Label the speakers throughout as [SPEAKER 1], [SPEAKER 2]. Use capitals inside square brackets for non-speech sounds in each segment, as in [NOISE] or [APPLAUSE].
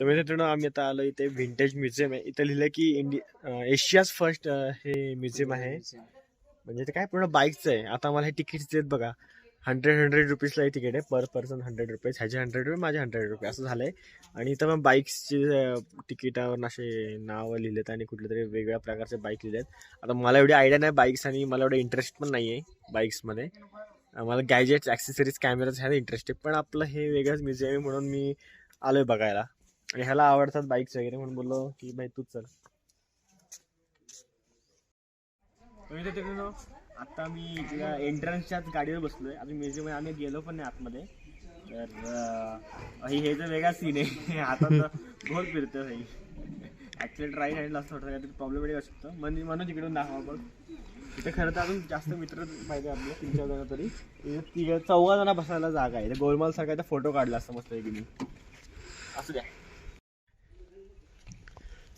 [SPEAKER 1] तर मित्रांनो आम्ही आता आलो इथे व्हिंटेज म्युझियम आहे. इथं लिहिलं की इंडिया एशियाज फर्स्ट हे म्युझियम आहे. म्हणजे ते काय पूर्ण बाईकचं आहे. आता मला हे तिकीट देत बघा. हंड्रेड हंड्रेड रुपीजला हे तिकीट आहे. पर पर्सन हंड्रेड रुपीज ह्याचे हंड्रेड रुपये माझे हंड्रेड रुपये असं झालं आहे आणि इथं मग बाईक्सचे तिकिटावर असे नावं लिहिलेत आणि कुठले तरी वेगवेगळ्या प्रकारचे बाईक लिहिलेत. आता मला एवढी आयडिया नाही बाईक्स आणि मला एवढं इंटरेस्ट पण नाही आहे बाईक्समध्ये मला गॅजेट्स ॲक्सेसरीज कॅमेराज ह्याला इंटरेस्ट आहे. पण आपलं हे वेगळंच म्युझियम आहे म्हणून मी आलो आहे बघायला. ह्याला आवडतात बाईक्स वगैरे म्हणून बोललो की भाई तूच चल. आता मी एंट्रन्सच्याच गाडीवर बसलोय. आम्ही म्युझियम आम्ही गेलो पण नाही आतमध्ये. तर हे तर वेगळा सीन आहे. [LAUGHS] आता तर गोल फिरतो भाई. ऍक्च्युअली राईट राहील असं थोडं काहीतरी प्रॉब्लेम असू शकतो. म्हणजे म्हणून इकडून दाखवा बघ इथे खरं तर अजून जास्त मित्र पाहिजे आपले तीन चार जण तरी. तिघ चौघा जण बसायला जागा आहे. गोलमाल सारखा फोटो काढला असता मस्त एक असू द्या.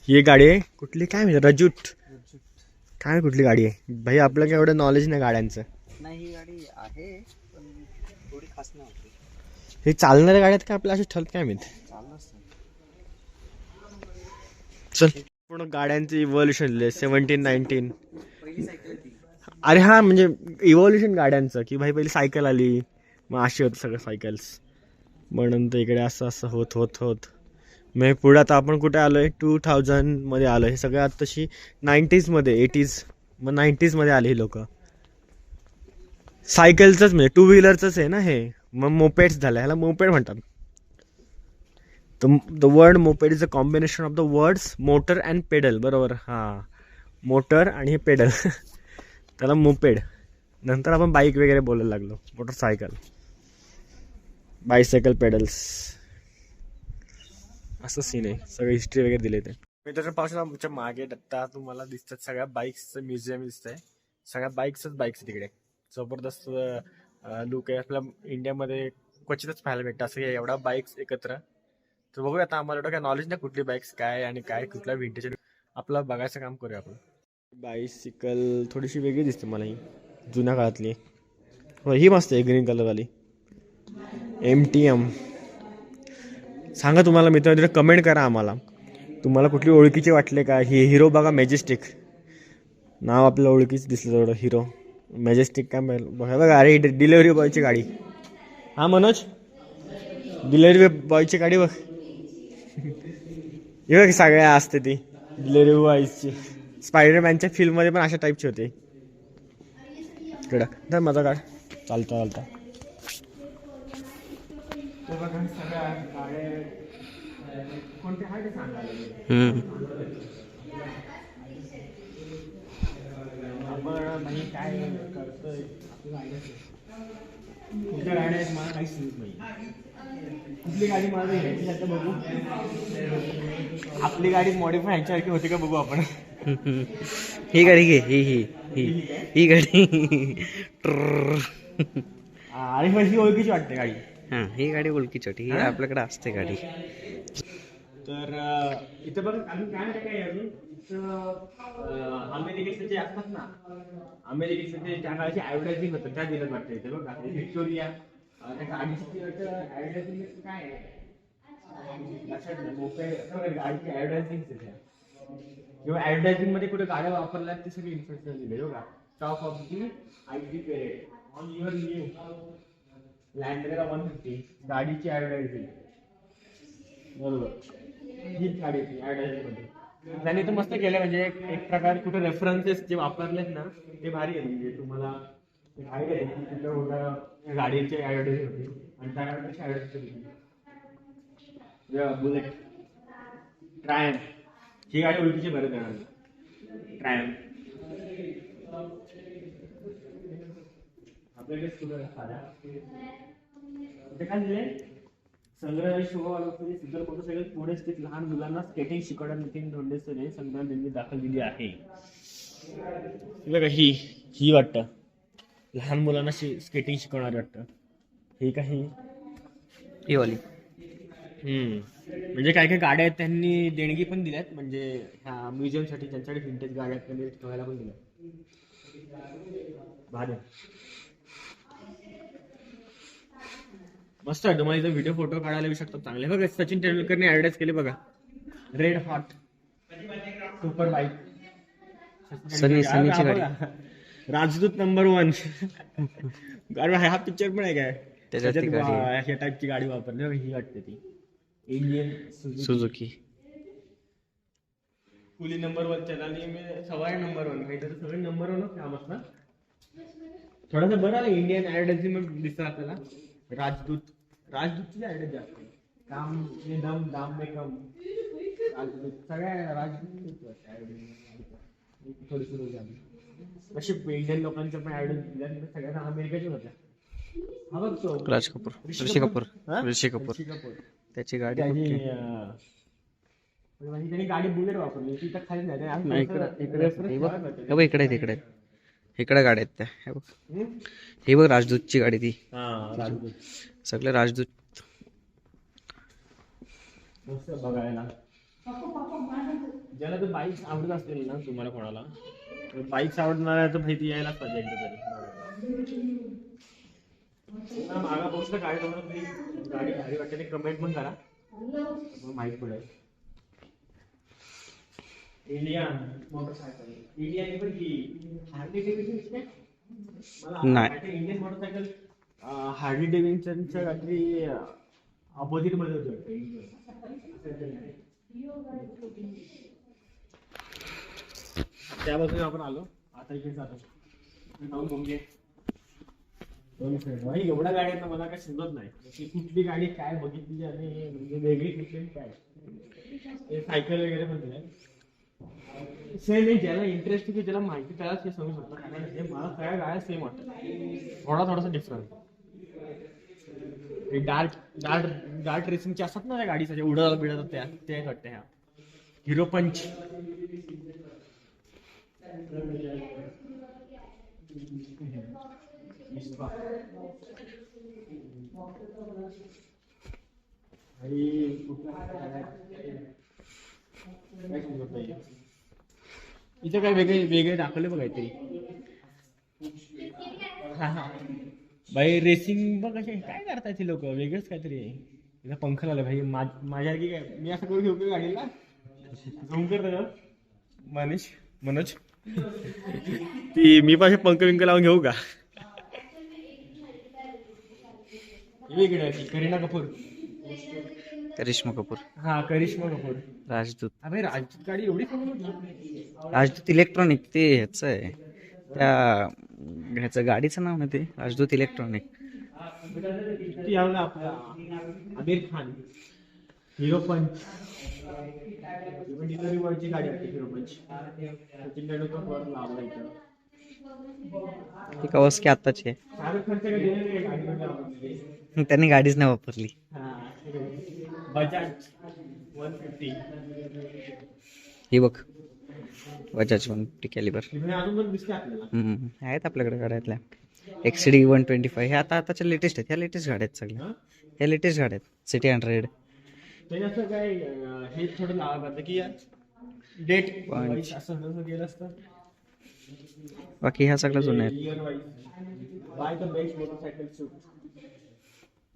[SPEAKER 1] ही गाडी आहे. कुठली? काय माहिती रजूट काय कुठली गाडी आहे? भाई आपलं काय एवढं नॉलेज नाही गाड्यांचं.
[SPEAKER 2] नाही ही गाडी आहे पण थोडी खास नाही
[SPEAKER 1] हे चालणाऱ्या गाड्यात काय आपल्या अशी ठरत काय माहिती? चल. पूर्ण गाड्यांचं इव्हॉल्युशन लिहिले सेवन्टीन नाईन्टीन अरे हा म्हणजे इव्हॉल्युशन गाड्यांचं की भाई पहिली सायकल आली मग अशी होतं सगळं सायकल्स मग नंतर इकडे असं असं होत होत होत. म्हणजे पुढे आता आपण कुठे आलो आहे टू थाउजंडमध्ये आलो हे सगळं आता तशी नाईन्टीजमध्ये एटीज मग नाईन्टीजमध्ये आले ही लोक. सायकलचंच म्हणजे टू व्हीलरचंच आहे ना हे? मग मोपेड्स झालं ह्याला मोपेड म्हणतात. The word moped is a combination of the words motor and pedal बरोबर? हां. मोटर आणि हे पेडल [LAUGHS] त्याला मोपेड नंतर आपण बाईक वगैरे बोलायला लागलो. मोटरसायकल बायसायकल पेडल्स असं सीन आहे. सगळं हिस्ट्री वगैरे दिले ते मित्रांनो आमच्या मागे दत्ता तुम्हाला दिसतात सगळ्या बाईक्सचं म्युझियम दिसतंय. सगळ्या बाईक्सच बाईक्स तिकडे. जबरदस्त लुक आहे. आपल्या इंडियामध्ये क्वचितच पाहायला भेटतं. असं एवढा बाईक्स एकत्र. तर बघूया आता आम्हाला एवढं काय नॉलेज नाही कुठली बाईक्स काय आणि काय कुठला व्हिंटेज आपलं बघायचं काम करूया आपण. बायसिकल थोडीशी वेगळी दिसते मला ही. जुन्या काळातली. हो ही मस्त आहे ग्रीन कलरवाली एम टी एम सांगा तुम्हाला मित्र तिथे कमेंट करा आम्हाला. तुम्हाला कुठली ओळखीचे वाटले का? हे हिरो बघा मॅजेस्टिक नाव आपलं ओळखीच दिसलं थोडं हिरो मॅजेस्टिक काय माहिती बघा बघा अरे डिलेवरी बॉयची गाडी. हां मनोज? डिलेवरी बॉयची गाडी बघ. [LAUGHS] हे बघ सगळ्या असते ती. डिलेवरी बॉयची स्पायडरमॅनच्या फिल्ममध्ये पण अशा टाईपची होते. इकडं. धर माझा काढ चालता चालता. कोणते आहे ते सांगायला आपण भाई काय करतोय? आपल्याला idea नाही. कुठल्या गाड्या आहेत? मला काहीच समजत नाही. कुठली गाडी मला घ्यायची आता बघू. आपली गाडी मॉडीफाय ह्याच्यासारखी होती का बघू आपण? [LAUGHS]
[SPEAKER 2] ही गाडी घे ही ही ही. ही गाडी. [LAUGHS]
[SPEAKER 1] मग ही ओळखीची वाटते गाडी.
[SPEAKER 2] हा ही गाडी ओळखी छोटी ही आपल्याकडे असते गाडी.
[SPEAKER 1] तर अं, इथं बघ अजून काय नाही काय अजून? इथं अं, अमेरिकेचे जे असतात ना अमेरिकेचे जे त्या काळाची ऍडव्हर्टायझिंग होतं त्या दिलं वाटतं इथे बघा हे व्हिक्टोरिया अं, त्या गाडीची ऍडव्हर्टायझिंग काय आहे? लक्षात नाही मोपे गाडीची ऍडव्हर्टायझिंग किंवा ऍडव्हर्टायझिंगमध्ये कुठे गाड्या वापरल्या ते सगळे इन्फॉर्मेशन दिले बघा stock of the I T parade on your new लँडरेला one fifty गाडीची ऍडव्हर्टायझिंग बरोबर. हीच गाडी होती ऍडव्हर्टायझिंगमध्ये. त्यांनी तर मस्त केलं म्हणजे एक एक प्रकार कुठे रेफरन्सेस जे वापरलेत ना ते भारी आहे म्हणजे तुम्हाला गाडी आहे की कुठल्या कुठल्या गाडीची ऍडव्हर्टायझिंग होती. आणि त्या गाडीची ऍडव्हर्टायझिंग होती. बुलेट ट्रायम ही गाडी ओळखीची बरं देणार ट्रायम आपल्याकडे काय दिले संग्रहालय शोभावालोपरी सुंदर मोटरसायकल पुढे स्थित लहान मुलांना स्केटिंग शिकवण्यात नितीन धोंडेसने संग्रहालयांनी दाखल दिली आहे. हे बघा ही ही वाटतं. लहान मुलांना स्केटिंग शिकवणारी वाटतं. ही काही
[SPEAKER 2] ही? वाली.
[SPEAKER 1] हम्म. म्हणजे काय काय गाड्या आहेत त्यांनी देणगी पण दिल्यात. म्हणजे ह्या म्युझियमसाठी ज्यांच्याकडे व्हिंटेज गाड्या आहेत त्यांनी ठेवायला पण दिल्या भारी. मस्त आहे. तुम्हाला इथं व्हिडिओ फोटो काढायला येऊ शकतात. चांगले. बघा सचिन तेंडुलकरने ऍडव्हर्टाईज केली बघा. Red hot super bike
[SPEAKER 2] Sunny- सनीची गाडी.
[SPEAKER 1] राजदूत नंबर वन अरे हा पिक्चर पण आहे काय?
[SPEAKER 2] त्याच्यात गाडी
[SPEAKER 1] टाईपची गाडी वापरली. बघा, ही वाटते ती. इंडियन
[SPEAKER 2] सुझुकी
[SPEAKER 1] कुली नंबर वन चलानी में सवाई नंबर वन आहे सगळे नंबर वन काम ना थोडासा बरं आलं इंडियन ऍडव्हर्टाइजमेंट दिसतं आपल्याला. राजदूत राजदूतची ऍड जास्त आहे. काम में दम दाम में कम. राजदूत सगळ्या राजदूत थोडी सुरू झाली अशी इंडियन लोकांच्या पण ऍड दिल्या सगळ्यांना अमेरिकेच्या होत्या. हा बघ तो.
[SPEAKER 2] राज कपूर ऋषी कपूर.
[SPEAKER 1] हा?
[SPEAKER 2] ऋषी कपूर.
[SPEAKER 1] ऋषी कपूर.
[SPEAKER 2] त्याची गाडी
[SPEAKER 1] त्याची. अं, म्हणजे त्यांनी गाडी बुलेट वापरली. ती तर खाली नाही
[SPEAKER 2] इकडं- इकडं हे बघ. हे बघ इकडे आहेत, इकडे आहेत. इकडे गाड्या आहेत त्या. हे बघ? ही बघ राजदूतची गाडी ती.
[SPEAKER 1] हा, राजदूत.
[SPEAKER 2] सगळे राजदूत.
[SPEAKER 1] बघायला. ज्याला तर बाईक आवडत असतील ना तुम्हाला कोणाला? बाईक्स आवडणार आहे तर माहिती यायलाच पाहिजे एकदा तरी. बघायला. मागा पोहोचलं गाडी तुम्हाला गाडी भारी वाटते. कमेंट पण करा. माहीत पडेल. इंडियन मोटरसायकल इंडियन पण ही हार्ली डेव्हिडसन मला इंडियन मोटरसायकल हार्ली डेव्हिडसनच्या काहीतरी अपोजिटमध्ये होती. त्या बाजूने आपण आलो. आता इकडे जातो. जाऊन. भाई एवढ्या गाड्या ना मला काय समजत नाही. की कुठली गाडी काय बघितली आणि म्हणजे वेगळी कुठली आणि काय? ते सायकल वगैरे पण दिल्या सेम नाही ज्याला इंटरेस्ट की ज्याला माहिती त्यालाच हे समजू शकतो कारण हे मला सगळ्या गाया सेम वाटतात. थोडा थोडासा डिफरन्स डार्क डार्ट डार्क रेसिंगच्या असतात ना त्या गाडीसाठी उडत बिडत त्या ते वाटते ह्या. हिरो पंच इथे काय वेगळे वेगळे दाखवले बघ काहीतरी. हा, हा. भाई रेसिंग बघ कसे काय करताय ती लोक? वेगळंच काहीतरी आहे. इथं पंख लावलं भाई. की काय? मी असं करून घेऊ का गाडीला? झूम कर ना? मनीष मनोज. ती मी पण असे पंख विंक लावून घेऊ का? वेगळी ती, करीना कपूर.
[SPEAKER 2] करिश्मा कपूर.
[SPEAKER 1] हा करिश्मा कपूर.
[SPEAKER 2] राजदूत.
[SPEAKER 1] अरे राजदूत गाडी एवढी
[SPEAKER 2] राजदूत इलेक्ट्रॉनिक ते ह्याचं आहे. त्या ह्याचं गाडीचं नाव नाही ते राजदूत इलेक्ट्रॉनिक.
[SPEAKER 1] आमिर खान. हिरो पंच. गाडी होती हिरो पंच. सचिन तेंडुलकर वर लावला इथं
[SPEAKER 2] ती कवसकी आत्ताची आहे. त्यांनी गाडीच नाही वापरली.
[SPEAKER 1] बजाज वन फिफ्टी
[SPEAKER 2] ही बघ. बजाज वन टी कॅलिबर
[SPEAKER 1] अजून पण दिसते आपल्याला.
[SPEAKER 2] हम्म, आहेत आपल्याकडे गाड्यातल्या. X D one twenty five हे आता आताच्या लेटेस्ट आहेत. ह्या लेटेस्ट गाड्या आहेत सगळ्या.
[SPEAKER 1] हा?
[SPEAKER 2] ह्या लेटेस्ट गाड्या आहेत. सिटी हंड्रेड
[SPEAKER 1] त्याने असं काय अं, हे थोडं लावा पाहिजे की डेट
[SPEAKER 2] Punch.
[SPEAKER 1] असं जसं गेलं असतं.
[SPEAKER 2] बाकी ह्या सगळ्या जुन्या आहेत.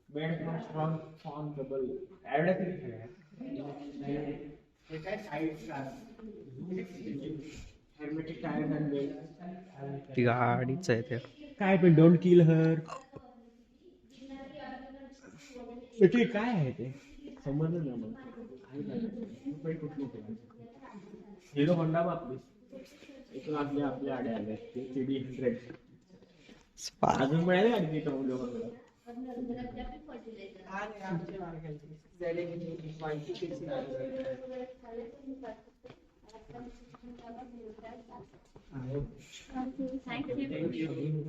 [SPEAKER 1] From strong fawn double. Advertising है. हे काय car. Hermetic tires and belts.
[SPEAKER 2] ती गाडीच आहे त्या.
[SPEAKER 1] काय पण डोंट किल हर ते काय आहे ते? समजलं नाही मला. हिरो होंडा आपली इथून आपले आपले आडे आले ते सीडी हंड्रेड
[SPEAKER 2] स्पार्क
[SPEAKER 1] अजून मिळाले आणि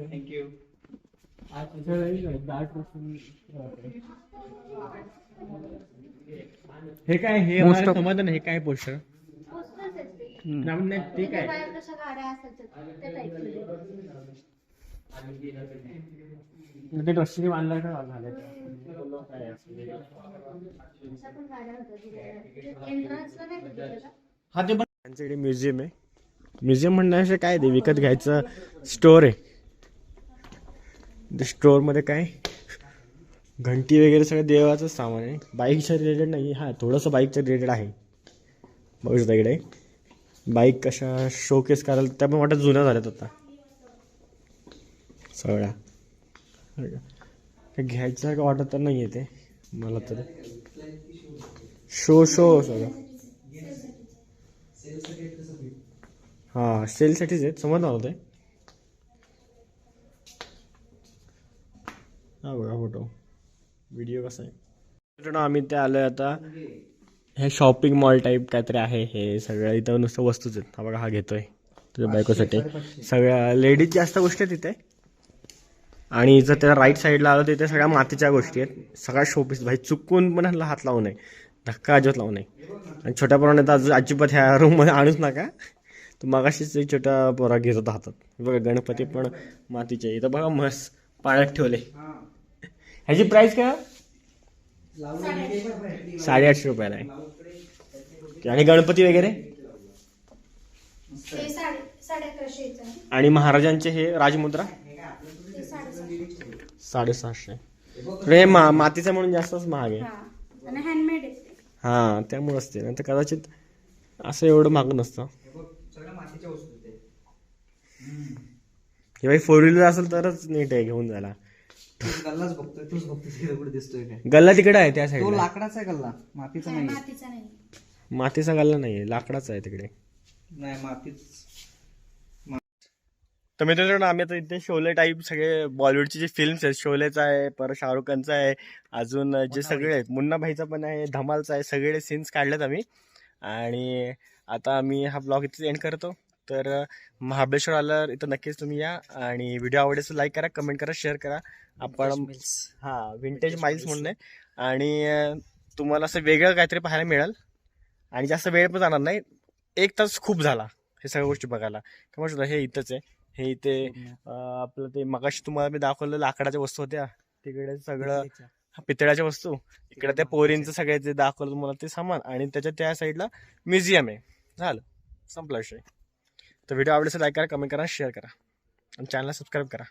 [SPEAKER 1] थँक्यू हे काय हे
[SPEAKER 2] Most of-
[SPEAKER 1] समाधान हे काय पोस्टर?
[SPEAKER 3] कशा गाड्या असायच्या त्या टाईपमध्ये
[SPEAKER 1] ते रस्सी बांधला का झालं?
[SPEAKER 3] पण?
[SPEAKER 1] हा ते त्यांच्याकडे म्युझियम आहे. म्युझियम म्हणण्यापेक्षा काय ते विकत घ्यायचं स्टोअर आहे. स्टोअरमध्ये काय? घंटी वगैरे सगळं देवाचं सामान आहे. बाईकच्या रिलेटेड नाही. हां थोडंसं बाईकच्या रिलेटेड आहे. बघू शकता इकडे. बाईक कशा शोकेस करायला त्या पण वाटत जुन्या झाल्यात आता. सगळ्या. हे घ्यायचं वाटत तर नाही येते ते? मला तर. शो शो सगळं हां सेलसाठीच आहेत. समज नव्हतं ते? हा बघा फोटो व्हिडिओ कसा आहे? आम्ही ते आलोय आता. हे शॉपिंग मॉल टाईप काहीतरी आहे. हे सगळं इथं नुसतं वस्तूच आहेत. हा बघा हा घेतोय. तुझ्या बायकोसाठी. सगळ्या लेडीज जास्त गोष्टी आहेत तिथे आणि जर त्या राईट साईडला आलं तिथे सगळ्या मातीच्या गोष्टी आहेत. सगळ्या शोपीस भाई चुकून पण ह्याला हात लावू नये. धक्का अजिबात लावू नये. आणि छोट्या पोराने तर अजून अजिबात ह्या रूममध्ये आणूच नका. तर मगाशीच एक छोटा पोरा घेत होता हातात. बघा गणपती पण मातीचे. इथं बघा मस्त पाण्यात ठेवले. ह्याची प्राइस काय? साडेआठशे रुपयाला आहे. आणि गणपती वगैरे. आणि महाराजांचे हे राजमुद्रा? साडेसहाशे. तर हे मा मातीचं म्हणून जास्तच महाग आहे.
[SPEAKER 3] हा. आणि हँडमेड आहे ते.
[SPEAKER 1] हां त्यामुळे असते. नाही तर कदाचित असं एवढं महाग नसतं. हे बाई फोर व्हीलर असेल तरच नीट आहे घेऊन जायला.
[SPEAKER 2] गल्लाच बघतोय तूच बघतोय तिकडे कुठे दिसतोय काय?
[SPEAKER 1] गल्ला तिकडे आहे त्या
[SPEAKER 2] तो
[SPEAKER 1] साईडला
[SPEAKER 2] लाकडाचा आहे गल्ला मातीचा
[SPEAKER 3] नाही,
[SPEAKER 2] नाही
[SPEAKER 3] मातीचा नाही.
[SPEAKER 1] मातीचा गल्ला नाहीये लाकडाचा आहे तिकडे.
[SPEAKER 2] नाही मातीच.
[SPEAKER 1] तर मित्रांनो आम्ही आता इथे शोले टाईप सगळे बॉलिवूडचे जे फिल्म्स आहेत शोलेचा आहे परत शाहरुख खानचा आहे अजून जे सगळे आहेत मुन्ना भाईचा पण आहे धमालचा आहे सगळे सीन्स काढलेत आम्ही. आणि आता आम्ही हा ब्लॉग इथे एंड करतो. तर महाबळेश्वर आल्यावर इथं नक्कीच तुम्ही या. आणि व्हिडिओ आवडेल लाईक करा कमेंट करा शेअर करा. आपण हां विंटेज माइल्स म्हणून आहे. आणि तुम्हाला असं वेगळं काहीतरी पाहायला मिळेल. आणि जास्त वेळ पण जाणार नाही. एक तास खूप झाला हे सगळ्या गोष्टी बघायला. का म्हणतो हे इथंच आहे. हे अं, आपलं ते मगाशी तुम्हाला मी दाखवलं लाकडाच्या वस्तू होत्या. तिकडे सगळं पितळ्याच्या. वस्तू. इकडे त्या पोरींचं सगळं जे दाखवलं तुम्हाला ते सामान. आणि त्याच्या त्या साईडला म्युझियम आहे. झालं. संपला विषय. तर व्हिडिओ आवडल्यास लाईक करा कमेंट करा शेअर करा. आणि चॅनलला सबस्क्राईब करा.